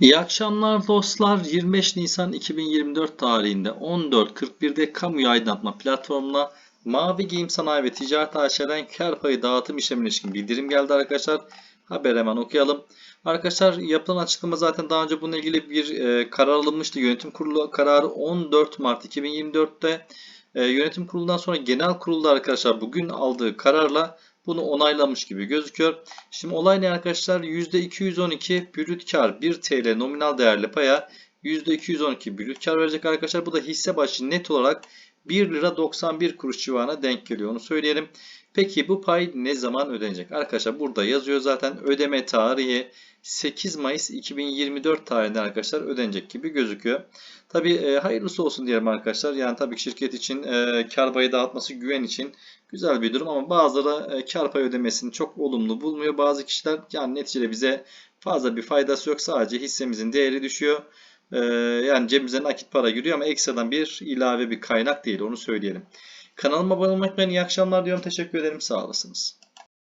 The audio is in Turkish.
İyi akşamlar dostlar. 25 Nisan 2024 tarihinde 14.41'de kamuya aydınlatma platformuna Mavi Giyim Sanayi ve Ticaret AŞ'den kar payı dağıtım işlemine ilişkin bildirim geldi arkadaşlar. Haber hemen okuyalım. Arkadaşlar yapılan açıklama zaten daha önce bununla ilgili bir e, karar alınmıştı. Yönetim kurulu kararı 14 Mart 2024'te e, yönetim kurulundan sonra genel kurulda arkadaşlar bugün aldığı kararla bunu onaylamış gibi gözüküyor. Şimdi olay ne arkadaşlar? %212 brüt kar 1 TL nominal değerli paya %212 brüt kar verecek arkadaşlar. Bu da hisse başı net olarak 1 lira 91 kuruş civarına denk geliyor. Onu söyleyelim. Peki bu pay ne zaman ödenecek? Arkadaşlar burada yazıyor zaten ödeme tarihi 8 Mayıs 2024 tarihinde arkadaşlar ödenecek gibi gözüküyor. Tabi e, hayırlısı olsun diyelim arkadaşlar. Yani tabii ki şirket için e, kar payı dağıtması güven için güzel bir durum ama bazıları e, kar payı ödemesini çok olumlu bulmuyor. Bazı kişiler yani neticede bize fazla bir faydası yok. Sadece hissemizin değeri düşüyor. E, yani cebimize nakit para giriyor ama ekstradan bir ilave bir kaynak değil onu söyleyelim. Kanalıma abone olmayı unutmayın. İyi akşamlar diyorum. Teşekkür ederim. Sağ olasınız.